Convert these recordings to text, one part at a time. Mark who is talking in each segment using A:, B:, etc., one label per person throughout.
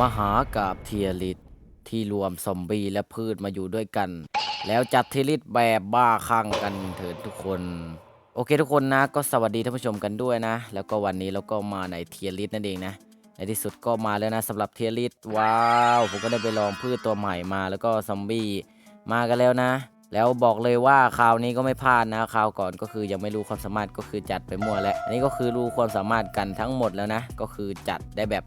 A: มหากาบเทียริสที่รวมซอมบี้และพืชมาอยู่ด้วยกัน แล้วจัดเทียริสแบบบ้าคลั่งกันเถิดทุกคน โอเคทุกคนนะก็สวัสดีท่านผู้ชมกันด้วยนะ แล้วก็วันนี้เราก็มาในเทียริสนั่นเองนะในที่สุดก็มาแล้วนะสำหรับเทียริสว้าวผมก็ได้ไปลองพืชตัวใหม่มา แล้วก็ซอมบี้มากันแล้วนะ แล้วบอกเลยว่าคราวนี้ก็ไม่พลาดนะคราวก่อนก็คือยังไม่รู้ความสามารถก็คือจัดไปมั่วแล้วอันนี้ก็คือรู้ความสามารถกันทั้งหมดแล้วนะ ก็คือจัดได้แบบ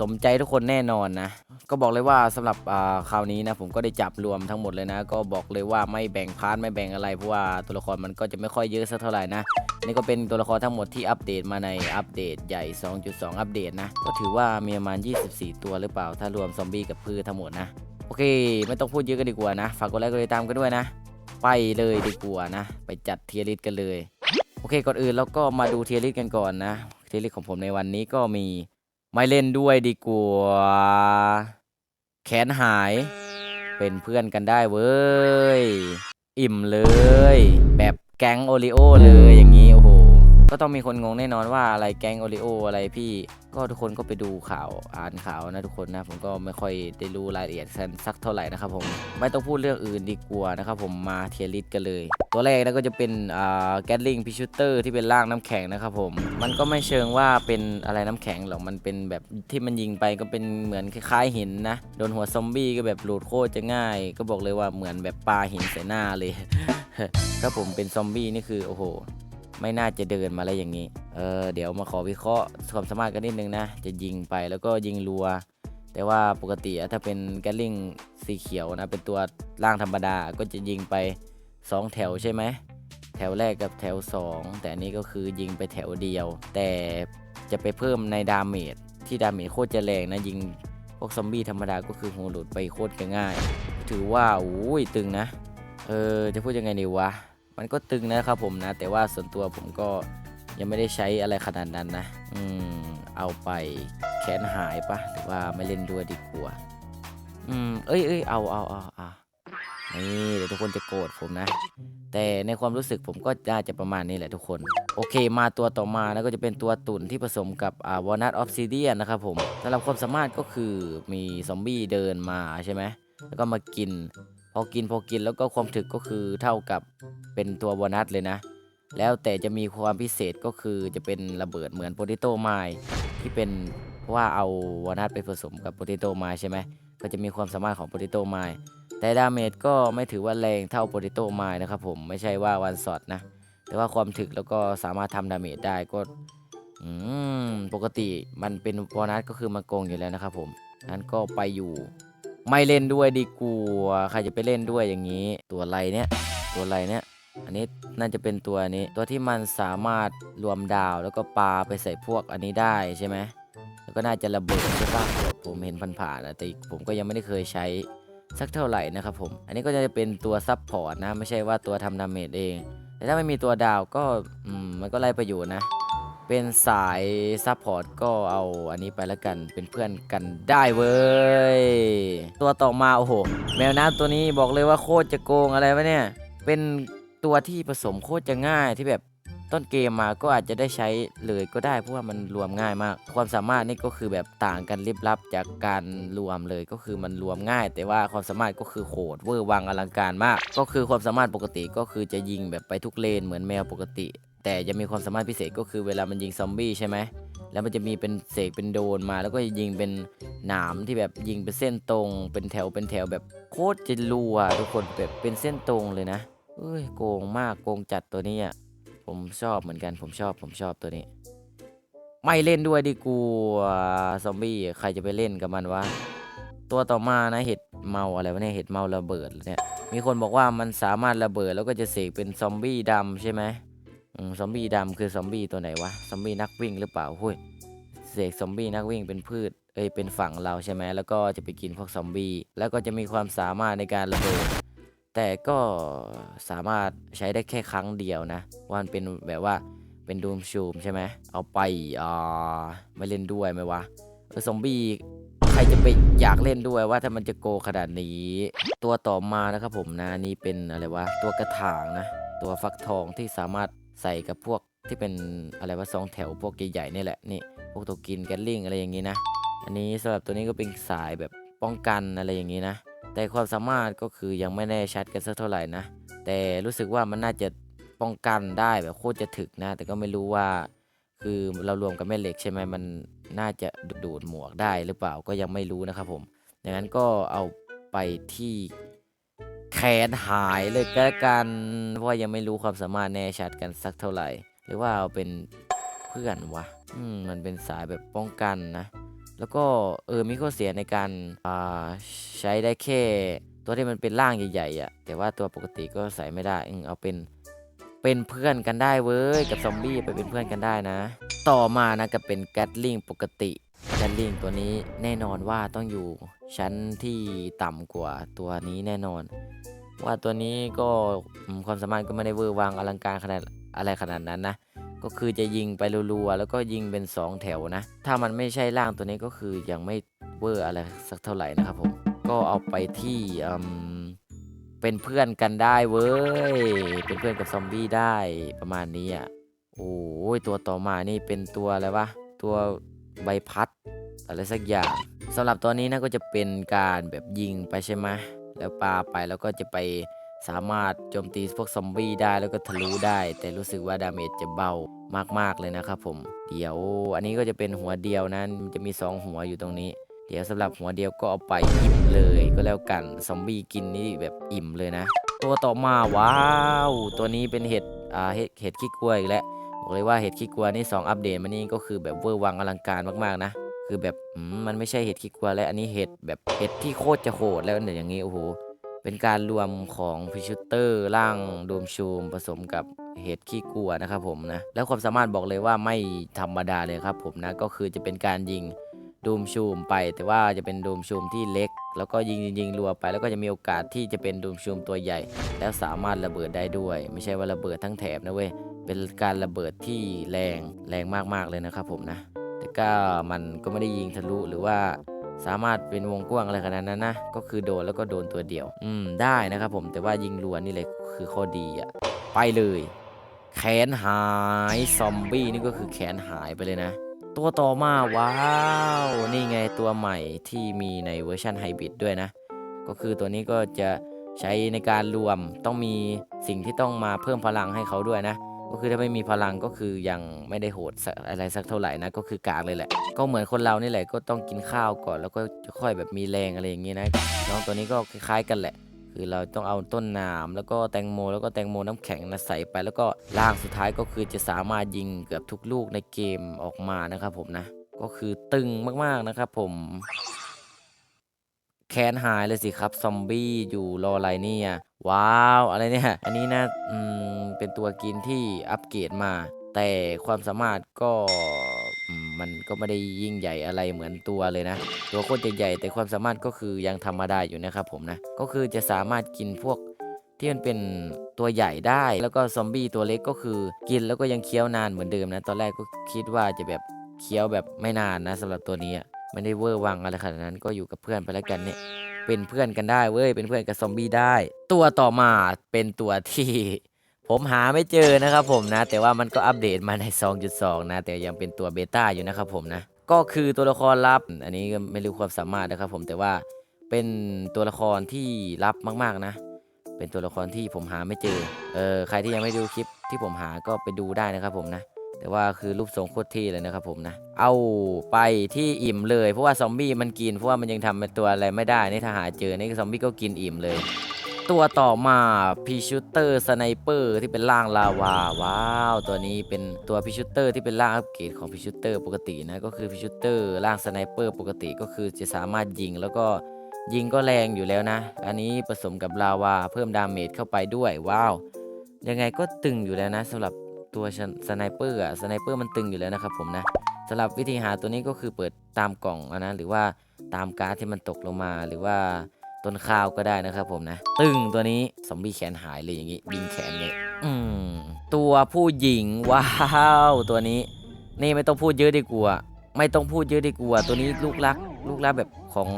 A: สมใจทุกคนแน่นอนนะ ก็บอกเลยว่าสำหรับอ่าคราวนี้นะผมก็ได้จับรวมทั้งหมดเลยนะ ก็บอกเลยว่าไม่แบ่งพาร์ทไม่แบ่งอะไรเพราะว่าตัวละครมันก็จะไม่ค่อยเยอะสักเท่าไหร่นะนี่ก็เป็นตัวละครทั้งหมดที่อัปเดตมาในอัปเดตใหญ่ 2.2 อัปเดตนะ ก็ถือว่ามีประมาณ 24 ตัวหรือเปล่า ถ้ารวมซอมบี้กับพืชทั้งหมดนะ โอเค ไม่ต้องพูดเยอะกันดีกว่านะ ฝากกดไลค์กดติดตามกันด้วยนะ ไปเลยดีกว่านะ ไปจัดเทียริสกันเลย โอเค ก่อนอื่นเราก็มาดูเทียริสกันก่อนนะ เทียริสของผมในวันนี้ก็มี ไม่เล่นด้วยดีกว่าแขนหาย เป็นเพื่อนกันได้เว้ย อิ่มเลย แบบแก๊งโอริโอเลยอย่างนี้ ก็ต้องมีคนงงแน่นอนว่าอะไรแก๊งโอริโออะไรพี่ ก็ทุกคนก็ไปดูข่าวอ่านข่าวนะทุกคนนะ ผมก็ไม่ค่อยได้รู้รายละเอียดสักเท่าไหร่นะครับผมไม่ต้องพูดเรื่องอื่นดีกว่านะครับผมมาเทียริสกันเลย ตัวแรกนะก็จะเป็นอ่าแกลิงพิชูเตอร์ที่เป็นร่างน้ำแข็งนะครับผมมันก็ไม่เชิงว่าเป็นอะไรน้ำแข็งหรอกมันเป็นแบบที่มันยิงไปก็เป็นเหมือนคล้ายๆหินนะโดนหัวซอมบี้ก็แบบหลุดโคตรจะง่าย ก็บอกเลยว่าเหมือนแบบปลาหินใส่หน้าเลยถ้าผมเป็นซอมบี้นี่คือโอ้โห ไม่น่าจะเดินมาแล้วอย่างนี้ เออเดี๋ยวมาขอวิเคราะห์ความสามารถกันนิดนึงนะ จะยิงไปแล้วก็ยิงรัว แต่ว่าปกติถ้าเป็นแกลลิงสีเขียวนะ เป็นตัวร่างธรรมดา ก็จะยิงไป 2 แถวใช่ไหม แถวแรกกับแถว 2 แต่อันนี้ก็คือยิงไปแถวเดียว แต่จะไปเพิ่มในดาเมจที่ดาเมจโคตรจะแรงนะยิงพวกซอมบี้ธรรมดาก็คือหัวหลุดไปโคตรง่าย ถือว่าอุ้ยตึงนะ เออจะพูดยังไงดีวะ มันก็ตึงนะครับผมนะ แต่ว่าส่วนตัวผมก็ยังไม่ได้ใช้อะไรขนาดนั้นนะ อืม เอาไปแขนหายปะหรือว่าไม่เล่นด้วยดีกว่า อืม เอ้ยเอ้ยเอาเอาเอาเอานี่เดี๋ยวทุกคนจะโกรธผมนะ แต่ในความรู้สึกผมก็น่าจะประมาณนี้แหละทุกคน โอเค มาตัวต่อมานะก็จะเป็นตัวตุ่นที่ผสมกับอ่าวอนัทออฟซิเดียนนะครับผมสำหรับความสามารถก็คือมีซอมบี้เดินมาใช่ไหมแล้วก็มากิน พอกินพอกินแล้วก็ความถึกก็คือเท่ากับเป็นตัวโบนัสเลยนะ แล้วแต่จะมีความพิเศษก็คือจะเป็นระเบิดเหมือนโปเตโต้ไมล์ที่เป็นเพราะว่าเอาโบนัสไปผสมกับโปเตโต้ไมล์ใช่ไหมก็จะมีความสามารถของโปเตโต้ไมล์แต่ดาเมจก็ไม่ถือว่าแรงเท่าโปเตโต้ไมล์นะครับผมไม่ใช่ว่าวันช็อตนะ แต่ว่าความถึกแล้วก็สามารถทำดาเมจได้ก็อืมปกติมันเป็นโบนัสก็คือมาโกงอยู่แล้วนะครับผมนั้นก็ไปอยู่ ไม่เล่นด้วยดีกว่าใครจะไปเล่นด้วยอย่างนี้ ตัวอะไรเนี่ย ตัวอะไรเนี่ย อันนี้น่าจะเป็นตัวนี้ ตัวที่มันสามารถรวมดาวแล้วก็ปลาไปใส่พวกอันนี้ได้ใช่ไหมแล้วก็น่าจะระเบิดใช่ปะผมเห็นผ่านๆนะแต่ผมก็ยังไม่ได้เคยใช้สักเท่าไหร่นะครับผม อันนี้ก็จะเป็นตัวซับพอร์ตนะ ไม่ใช่ว่าตัวทำดาเมจเอง แต่ถ้าไม่มีตัวดาวก็อืมมันก็ไล่ประโยชน์นะ เป็นสายซัพพอร์ตก็เอาอันนี้ไปแล้วกันเป็นเพื่อนกันได้เว้ย ตัวต่อมาโอ้โห แมวน้ำตัวนี้บอกเลยว่าโคตรจะโกงอะไรวะเนี่ย เป็นตัวที่ผสมโคตรจะง่ายที่แบบต้นเกมมาก็อาจจะได้ใช้เลยก็ได้เพราะว่ามันรวมง่ายมาก ความสามารถนี่ก็คือแบบต่างกันลิบลับจากการรวมเลยก็คือมันรวมง่าย แต่ว่าความสามารถก็คือโหดเวอร์วังอลังการมาก ก็คือความสามารถปกติก็คือจะยิงแบบไปทุกเลนเหมือนแมวปกติ แต่จะมีความสามารถพิเศษก็คือเวลามันยิงซอมบี้ใช่ไหมแล้วมันจะมีเป็นเสกเป็นโดนมา แล้วก็ยิงเป็นหนามที่แบบยิงเป็นเส้นตรง เป็นแถวเป็นแถวแบบโคตรจะรัวทุกคนแบบเป็นเส้นตรงเลยนะเอ้ยโกงมากโกงจัดตัวนี้อะผมชอบเหมือนกันผมชอบผมชอบตัวนี้ ไม่เล่นด้วยดีกว่าซอมบี้ใครจะไปเล่นกับมันวะตัวต่อมานะเห็ดเมาอะไรวะเนี่ยเห็ดเมาระเบิดเนี่ยมีคนบอกว่ามันสามารถระเบิดแล้วก็จะเสกเป็นซอมบี้ดำใช่ไหม ซอมบี้ดำคือซอมบี้ตัวไหนวะ ซอมบี้นักวิ่งหรือเปล่าหุ้ยเสกซอมบี้นักวิ่งเป็นพืช เอ้ย เป็นฝั่งเราใช่ไหม แล้วก็จะไปกินพวกซอมบี้ แล้วก็จะมีความสามารถในการระเบิด แต่ก็สามารถใช้ได้แค่ครั้งเดียวนะว่ามันเป็นแบบว่า เป็นดูมชูมใช่ไหม เอาไปอ่าไม่เล่นด้วยไหมวะเออซอมบี้ใครจะไปอยากเล่นด้วยว่าถ้ามันจะโกขนาดนี้ ตัวต่อมานะครับผมนะนี่เป็นอะไรวะ ตัวกระถางนะ ตัวฟักทองที่สามารถ ใส่กับพวกที่เป็นอะไรว่าสองแถวพวกใหญ่ๆนี่แหละนี่พวกตัวกินแกลลิงอะไรอย่างนี้นะ อันนี้สำหรับตัวนี้ก็เป็นสายแบบป้องกันอะไรอย่างนี้นะ แต่ความสามารถก็คือยังไม่แน่ชัดกันสักเท่าไหร่นะ แต่รู้สึกว่ามันน่าจะป้องกันได้แบบโคตรจะถึกนะ แต่ก็ไม่รู้ว่า คือเรารวมกับแม่เหล็กใช่ไหมมันน่าจะดูดหมวกได้หรือเปล่าก็ยังไม่รู้นะครับผมดังนั้นก็เอาไปที่ แขนหายเลยก็แล้วกัน เพราะยังไม่รู้ความสามารถแน่ชัดกันสักเท่าไหร่ หรือว่าเอาเป็นเพื่อนวะอืมมันเป็นสายแบบป้องกันนะ แล้วก็เออมีข้อเสียในการอ่าใช้ได้แค่ ตัวที่มันเป็นร่างใหญ่ๆอะ แต่ว่าตัวปกติก็ใส่ไม่ได้อืมเอาเป็นเป็นเพื่อนกันได้เว้ยกับซอมบี้ไปเป็นเพื่อนกันได้นะ ต่อมานะก็เป็นแกตลิงปกติแกตลิงตัวนี้แน่นอนว่าต้องอยู่ ชั้นที่ต่ำกว่าตัวนี้แน่นอน ว่าตัวนี้ก็ความสามารถก็ไม่ได้เวอร์วังอลังการขนาดอะไรขนาดนั้นนะ ก็คือจะยิงไปรัวๆแล้วก็ยิงเป็น 2 แถวนะ ถ้ามันไม่ใช่ร่างตัวนี้ก็คือยังไม่เวอร์อะไรสักเท่าไหร่นะครับผม ก็เอาไปที่เป็นเพื่อนกันได้เว้ย เป็นเพื่อนกับซอมบี้ได้ประมาณนี้อะ โอ้ยตัวต่อมานี่เป็นตัวอะไรวะ ตัวใบพัดอะไรสักอย่าง สำหรับตัวนี้นะก็จะเป็นการแบบยิงไปใช่ไหมแล้วปาไปแล้วก็จะไปสามารถโจมตีพวกซอมบี้ได้แล้วก็ทะลุได้ แต่รู้สึกว่าดาเมจจะเบามากๆเลยนะครับผม เดี๋ยวอันนี้ก็จะเป็นหัวเดียวนะมันจะมี 2 หัวอยู่ตรงนี้ เดี๋ยวสำหรับหัวเดียวก็เอาไปอิ่มเลยก็แล้วกันซอมบี้กินนี่แบบอิ่มเลยนะ ตัวต่อมาว้าวตัวนี้เป็นเห็ดอ่าเห็ดเห็ดขี้กล้วยอีกแล้วบอกเลยว่าเห็ดขี้กลัวนี่2อัปเดตมานี่ก็คือแบบเวอร์วังอลังการมากๆนะ คือแบบมันไม่ใช่เห็ดขี้กลัวแล้วอันนี้เห็ดแบบเห็ดที่โคตรจะโหดแล้วเนี่ยอย่างนี้โอ้โหเป็นการรวมของพิชูเตอร์ร่างโดมชูมผสมกับเห็ดขี้กลัวนะครับผมนะแล้วความสามารถบอกเลยว่าไม่ธรรมดาเลยครับผมนะก็คือจะเป็นการยิงดูมชูมไป แต่ว่าจะเป็นดูมชูมที่เล็ก แล้วก็ยิงยิงรัวไป แล้วก็จะมีโอกาสที่จะเป็นดูมชูมตัวใหญ่ แล้วสามารถระเบิดได้ด้วย ไม่ใช่ว่าระเบิดทั้งแถบนะเว้ยเป็นการระเบิดที่แรงแรงมากๆเลยนะครับผมนะ ก็มันก็ไม่ได้ยิงทะลุหรือว่าสามารถเป็นวงกว้างอะไรขนาดนั้นนะ ก็คือโดนแล้วก็โดนตัวเดียว อืมได้นะครับผมแต่ว่ายิงรัวนี่เลยคือข้อดีอะไปเลย แขนหายซอมบี้นี่ก็คือแขนหายไปเลยนะ ตัวต่อมาว้าว นี่ไงตัวใหม่ที่มีในเวอร์ชันไฮบริดด้วยนะ ก็คือตัวนี้ก็จะใช้ในการรวมต้องมีสิ่งที่ต้องมาเพิ่มพลังให้เขาด้วยนะ ก็คือถ้าไม่มีพลังก็คือยังไม่ได้โหดอะไรสักเท่าไหร่นะก็คือกลากเลยแหละ ก็เหมือนคนเรานี่แหละก็ต้องกินข้าวก่อน แล้วก็ค่อยแบบมีแรงอะไรอย่างนี้นะน้องตัวนี้ก็คล้ายๆกันแหละ คือเราต้องเอาต้นน้ำแล้วก็แตงโม แล้วก็แตงโมน้ำแข็งนะใส่ไป แล้วก็ล่างสุดท้ายก็คือจะสามารถยิงเกือบทุกลูกในเกมออกมานะครับผมนะก็คือตึงมากๆนะครับผมแขนหายเลยสิครับ ซอมบี้อยู่รออะไรเนี่ย ว้าว อะไรเนี่ย อันนี้นะอืมเป็นตัวกินที่อัปเกรดมา แต่ความสามารถก็มันก็ไม่ได้ยิ่งใหญ่อะไรเหมือนตัวเลยนะ ตัวโคตรใหญ่แต่ความสามารถก็คือยังธรรมดาอยู่นะครับผมนะ ก็คือจะสามารถกินพวกที่มันเป็นตัวใหญ่ได้ แล้วก็ซอมบี้ตัวเล็กก็คือกินแล้วก็ยังเคี้ยวนานเหมือนเดิมนะ ตอนแรกก็คิดว่าจะแบบเคี้ยวแบบไม่นานนะสำหรับตัวนี้ไม่ได้เวอร์วังอะไรขนาดนั้นก็อยู่กับเพื่อนไปแล้วกันเนี่ย เป็นเพื่อนกันได้เว้ยเป็นเพื่อนกับซอมบี้ได้ ตัวต่อมาเป็นตัวที่ผมหาไม่เจอนะครับผมนะ แต่ว่ามันก็อัปเดตมาใน 2.2 นะ แต่ยังเป็นตัวเบต้าอยู่นะครับผมนะ ก็คือตัวละครลับ อันนี้ก็ไม่รู้ความสามารถนะครับผมแต่ว่าเป็นตัวละครที่ลับมากๆนะ เป็นตัวละครที่ผมหาไม่เจอเออใครที่ยังไม่ดูคลิปที่ผมหาก็ไปดูได้นะครับผมนะ แต่ว่าคือรูปทรงโคตรเท่เลยนะครับผมนะ เอาไปที่อิ่มเลย เพราะว่าซอมบี้มันกิน เพราะว่ามันยังทำเป็นตัวอะไรไม่ได้ นี่ถ้าหาเจอ นี่ซอมบี้ก็กินอิ่มเลย ตัวต่อมาพีชูเตอร์สไนเปอร์ที่เป็นร่างลาวา ว้าว ตัวนี้เป็นตัวพีชูเตอร์ที่เป็นร่างอัปเกรดของพีชูเตอร์ปกตินะ ก็คือพีชูเตอร์ร่างสไนเปอร์ปกติก็คือจะสามารถยิงแล้วก็ยิงก็แรงอยู่แล้วนะ อันนี้ผสมกับลาวาเพิ่มดาเมจเข้าไปด้วย ว้าว ยังไงก็ตึงอยู่แล้วนะสำหรับ ตัวสไนเปอร์อะสไนเปอร์มันตึงอยู่แล้วนะครับผมนะสำหรับวิธีหาตัวนี้ก็คือเปิดตามกล่องนะหรือว่าตามการ์ดที่มันตกลงมาหรือว่าต้นข้าวก็ได้นะครับผมนะ ตึงตัวนี้ซอมบี้แขนหายเลยอย่างงี้บินแขนเลยอืมตัวผู้หญิงว้าวตัวนี้ นี่ไม่ต้องพูดเยอะดีกว่าไม่ต้องพูดเยอะดีกว่าตัวนี้ลูกรัก ลูกรักแบบของ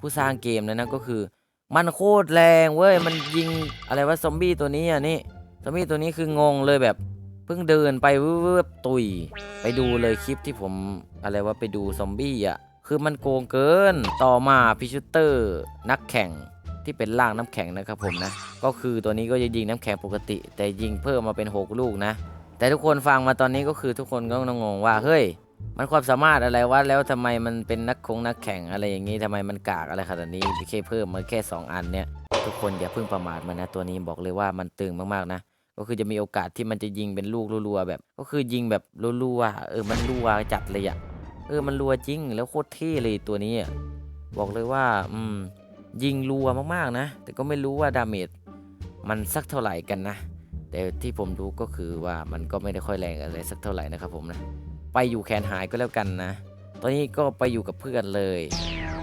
A: ผู้สร้างเกมนะนะก็คือ มันโคตรแรงเว้ยมันยิงอะไรว่าซอมบี้ตัวนี้อะนี่ซอมบี้ตัวนี้คืองงเลยแบบ พิ่งเดินไปวืบตุย ไปดูเลยคลิปที่ผมอะไรว่าไปดูซอมบี้อะ คือมันโกงเกิน ต่อมาพิชูเตอร์นักแข่งที่เป็นร่างน้ำแข็งนะครับผมนะ ก็คือตัวนี้ก็จะยิงน้ำแข็งปกติ แต่ยิงเพิ่มมาเป็น 6 ลูกนะ แต่ทุกคนฟังมาตอนนี้ก็คือทุกคนก็ต้องงงว่าเฮ้ย มันความสามารถอะไรวะแล้วทำไมมันเป็นนักคงนักแข่งอะไรอย่างนี้ทำไมมันกากอะไรขนาดนี้แค่เพิ่มมาแค่ 2 อันเนี่ยทุกคนอย่าเพิ่งประมาทมันนะตัวนี้บอกเลยว่ามันตึงมากๆนะ ก็คือจะมีโอกาสที่มันจะยิงเป็นลูกรัวๆแบบ ก็คือยิงแบบรัวๆเออมันรัวจัดเลยอะเออมันรัวจริงแล้วโคตรเท่เลยตัวนี้บอกเลยว่าอืมยิงรัวมากๆนะ แต่ก็ไม่รู้ว่าดาเมจมันสักเท่าไหร่กันนะ แต่ที่ผมรู้ก็คือว่ามันก็ไม่ได้ค่อยแรงอะไรสักเท่าไหร่นะครับผมนะไปอยู่แขนหายก็แล้วกันนะ ตอนนี้ก็ไปอยู่กับเพื่อนเลย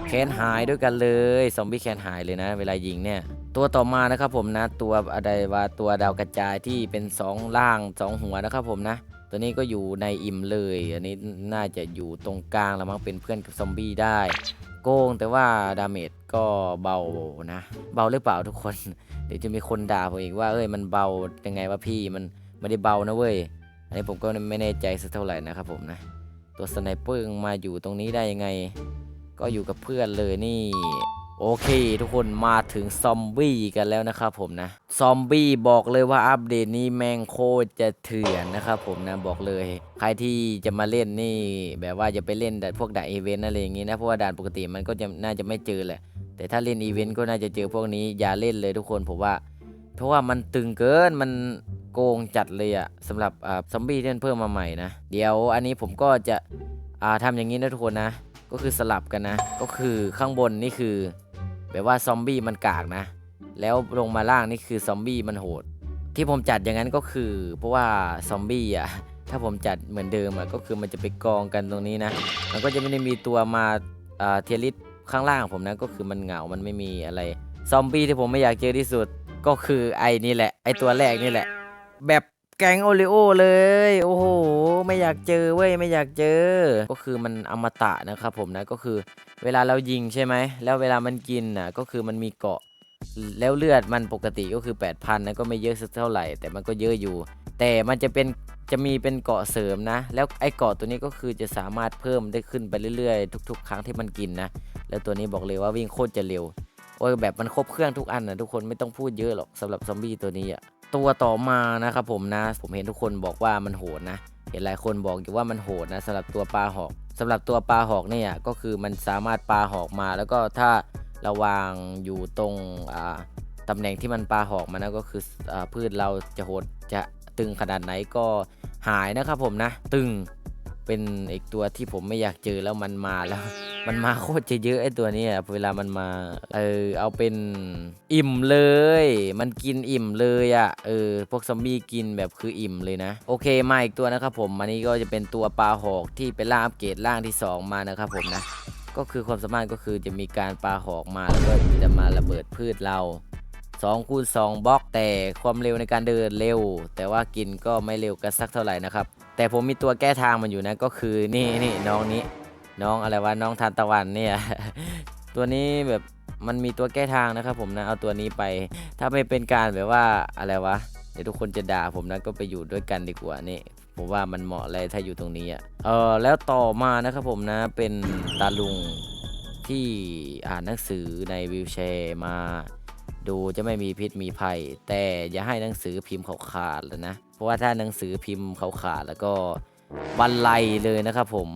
A: แขนหายด้วยกันเลยซอมบี้แขนหายเลยนะ เวลายิงเนี่ย ตัวต่อมานะครับผมนะตัวอะไรว่าตัวดาวกระจายที่เป็นสองล่างสองหัวนะครับผมนะ ตัวนี้ก็อยู่ในอิ่มเลย อันนี้น่าจะอยู่ตรงกลางแล้วมั้งเป็นเพื่อนกับซอมบี้ได้ โกงแต่ว่าดาเมจก็เบานะ เบาหรือเปล่าทุกคน เดี๋ยวจะมีคนด่าผมอีกว่าเอ้ยมันเบายังไงวะพี่มันไม่ได้เบานะเว้ย อันนี้ผมก็ไม่แน่ใจสักเท่าไหร่นะครับผมนะ ตัวสไนเปอร์มาอยู่ตรงนี้ได้ยังไง ก็อยู่กับเพื่อนเลยนี่ โอเค ทุกคนมาถึงซอมบี้กันแล้วนะครับผมนะ ซอมบี้บอกเลยว่าอัปเดตนี้แมงโคตรจะเถื่อนนะครับผมนะบอกเลย ใครที่จะมาเล่นนี่ แบบว่าจะไปเล่นแต่พวกด่านอีเวนต์อะไรอย่างงี้นะเพราะว่าด่านปกติมันก็จะน่าจะไม่เจอแหละ แต่ถ้าเล่นอีเวนต์ก็น่าจะเจอพวกนี้อย่าเล่นเลยทุกคนผมว่า เพราะว่ามันตึงเกินมันโกงจัดเลยอะสำหรับซอมบี้ที่เพิ่มมาใหม่นะเดี๋ยวอันนี้ผมก็จะอ่าทำอย่างนี้นะทุกคนนะก็คือสลับกันนะ ก็คือข้างบนนี่คือ แบบว่าซอมบี้มันกากนะ แล้วลงมาล่างนี่คือซอมบี้มันโหด ที่ผมจัดอย่างนั้นก็คือ เพราะว่าซอมบี้อะถ้าผมจัดเหมือนเดิมอะก็คือมันจะไปกองกันตรงนี้นะ มันก็จะไม่ได้มีตัวมาอ่าเทียริสข้างล่างผมนะก็คือมันเหงา มันไม่มีอะไรซอมบี้ที่ผมไม่อยากเจอที่สุดก็คือไอ้นี่แหละไอ้ตัวแรกนี่แหละ แบบ แกงโอริโอเลย โอ้โห ไม่อยากเจอเว้ย ไม่อยากเจอ ก็คือมันอมตะนะครับผมนะ ก็คือเวลาเรายิงใช่ไหม แล้วเวลามันกินน่ะ ก็คือมันมีเกาะ แล้วเลือดมันปกติก็คือ 8,000นะก็ไม่เยอะสักเท่าไหร่ แต่มันก็เยอะอยู่ แต่มันจะเป็น จะมีเป็นเกาะเสริมนะ แล้วไอ้เกาะตัวนี้ก็คือจะสามารถเพิ่มได้ขึ้นไปเรื่อยๆ ทุก ๆ ครั้งที่มันกินนะ แล้วตัวนี้บอกเลยว่าวิ่งโคตรจะเร็ว โอ้ยแบบมันครบเครื่องทุกอันนะทุกคนไม่ต้องพูดเยอะหรอกสำหรับซอมบี้ตัวนี้อะ ตัวต่อมานะครับผมนะ ผมเห็นทุกคนบอกว่ามันโหดนะ เห็นหลายคนบอกอยู่ว่ามันโหดนะสำหรับตัวปลาหอกสำหรับตัวปลาหอกเนี่ยก็คือมันสามารถปลาหอกมา แล้วก็ถ้าเราวางอยู่ตรงอ่าตำแหน่งที่มันปลาหอกมานะก็คืออพืชเราจะโหดจะตึงขนาดไหนก็หายนะครับผมนะ ตึง เป็นอีกตัวที่ผมไม่อยากเจอแล้วมันมาแล้ว มันมาโคตรจะเยอะไอ้ตัวนี้เวลามันมา เออเอาเป็นอิ่มเลย มันกินอิ่มเลยอะ่ะเออพวกซอมบี้กินแบบคืออิ่มเลยนะ โอเคมาอีกตัวนะครับผมอันนี้ก็จะเป็นตัวปลาหอกที่เป็นล่างอัปเกรดล่างที่ 2 มานะครับผมนะก็คือความสามารถก็คือจะมีการปลาหอกมาแล้วก็จะมาระเบิดพืชเรา 2คูณ2บล็อกแต่ความเร็วในการเดินเร็ว แต่ว่ากินก็ไม่เร็วกันสักเท่าไหร่นะครับ แต่ผมมีตัวแก้ทางมันอยู่นะก็คือนี่นี่น้องนี้ น้องอะไรวะน้องทานตะวันเนี่ยตัวนี้แบบมันมีตัวแก้ทางนะครับ ผมนะเอาตัวนี้ไป ถ้าไม่เป็นการแบบว่าอะไรวะเดี๋ยวทุกคนจะด่าผมนะก็ไปอยู่ด้วยกันดีกว่านี่ผมว่ามันเหมาะเลยถ้าอยู่ตรงนี้อะเออแล้วต่อมานะครับผมนะเป็นตาลุงที่อ่านหนังสือในวิวแชร์มา ดูจะไม่มีพิษมีภัย แต่อย่าให้หนังสือพิมพ์เขาขาดเลยนะ เพราะว่าถ้าหนังสือพิมพ์เขาขาดแล้วก็บันไลเลยนะครับผม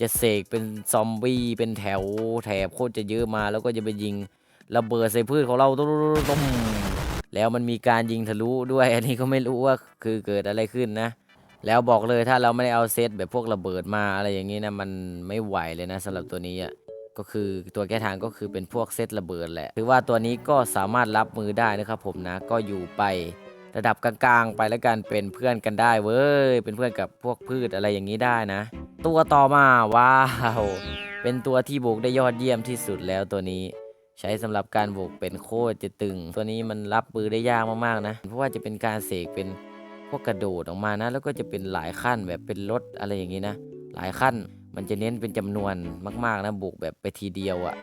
A: จะเสกเป็นซอมบี้เป็นแถวแถบโคตรจะเยอะมาแล้วก็จะไปยิงระเบิดใส่พืชของเราตุ้มแล้วมันมีการยิงทะลุด้วย อันนี้ก็ไม่รู้ว่าคือเกิดอะไรขึ้นนะ แล้วบอกเลยถ้าเราไม่ได้เอาเซตแบบพวกระเบิดมาอะไรอย่างนี้นะมันไม่ไหวเลยนะสำหรับตัวนี้อะ ก็คือตัวแก้ทางก็คือเป็นพวกเซตระเบิดแหละถือว่าตัวนี้ก็สามารถรับมือได้นะครับผมนะก็อยู่ไประดับกลางๆ ไปแล้วกันเป็นเพื่อนกันได้เว้ยเป็นเพื่อนกับพวกพืชอะไรอย่างนี้ได้นะ ตัวต่อมาว้าวเป็นตัวที่บุกได้ยอดเยี่ยมที่สุดแล้วตัวนี้ ใช้สำหรับการบุกเป็นโคตรจะตึง ตัวนี้มันรับมือได้ยากมากๆนะ เพราะว่าจะเป็นการเสกเป็นพวกกระโดดออกมานะ แล้วก็จะเป็นหลายขั้นแบบเป็นรถอะไรอย่างนี้นะ หลายขั้น มันจะเน้นเป็นจำนวนมากๆนะบุกแบบไปทีเดียวอะ่ะ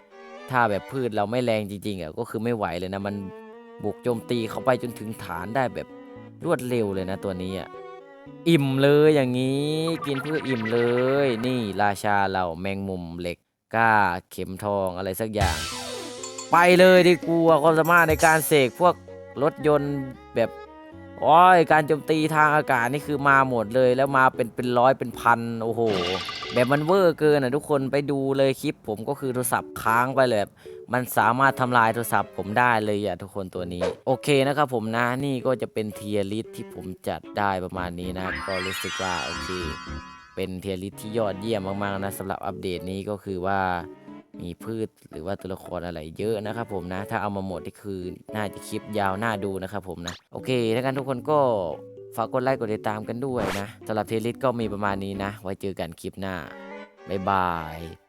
A: ถ้าแบบพืชเราไม่แรงจริงๆอะ่ะก็คือไม่ไหวเลยนะ มันบุกโจมตีเข้าไปจนถึงฐานได้แบบรวดเร็วเลยนะตัวนี้อะ่ะ อิ่มเลยอย่างนี้ กินเพื่ออิ่มเลย นี่ราชาเราแมงมุมเหล็กก้าเข็มทองอะไรสักอย่าง ไปเลยดีกว่าความสามารถในการเสกพวกรถยนต์แบบ โอ้ยการโจมตีทางอากาศนี่คือมาหมดเลยแล้วมาเป็นเป็นร้อยเป็นพันโอ้โห แบบมันเวอร์เกินอะทุกคนไปดูเลยคลิป ผมก็คือโทรศัพท์ค้างไปเลยมันสามารถทำลายโทรศัพท์ผมได้เลยอะทุกคนตัวนี้ โอเคนะครับผมนะนี่ก็จะเป็นเทียริสที่ผมจัดได้ประมาณนี้นะก็รู้สึกว่าโอเค เป็นเทียริสที่ยอดเยี่ยมมากๆนะสำหรับอัปเดตนี้ก็คือว่า มีพืชหรือว่าตัวละครอะไรเยอะนะครับผมนะ ถ้าเอามาหมดนี่คือน่าจะคลิปยาวน่าดูนะครับผมนะ โอเคถ้ากันทุกคนก็ฝากกดไลค์กดติดตามกันด้วยนะสำหรับเทลิสก็มีประมาณนี้นะ ไว้เจอกันคลิปหน้าบ๊ายบาย